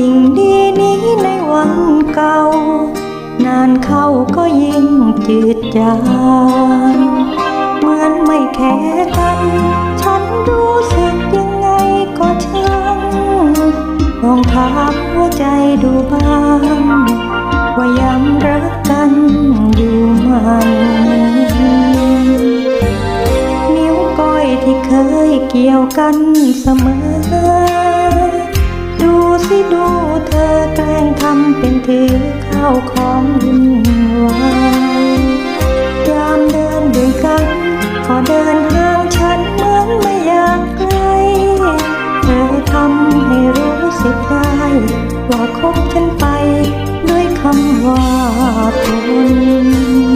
สิ่งดีนี้ในวันเก่า นานเข้าก็ยิ่งจืดจางเหมือนไม่แค่กัน ฉันรู้สึกยังไงก็ช่างลองถามหัวใจดูบ้าง ว่ายังรักกันอยู่ไหมนิ้วก้อยที่เคยเกี่ยวกันเสมอ สิดูเธอแกล้งทำเป็นถือข้าวของวุ่นวายยามเดินด้วยกันก็เดินห่างฉันเหมือนไม่อยากใกล้เธอทำให้รู้สึกได้ว่าคบฉันไปด้วยคำว่าทน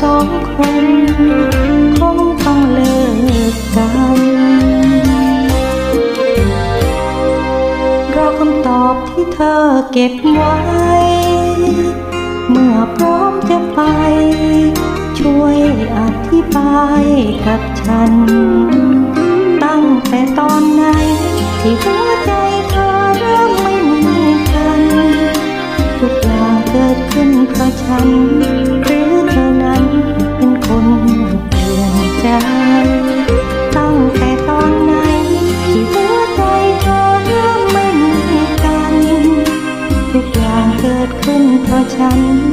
สองคนคงต้องเลิกกันรอคำตอบที่เธอเก็บไว้ เมื่อพร้อมจะไป ช่วยอธิบายกับฉัน ตั้งแต่ตอนไหนที่หัวใจเธอเริ่มไม่มีกัน ทุกอย่างเกิดขึ้นเพราะฉัน 감.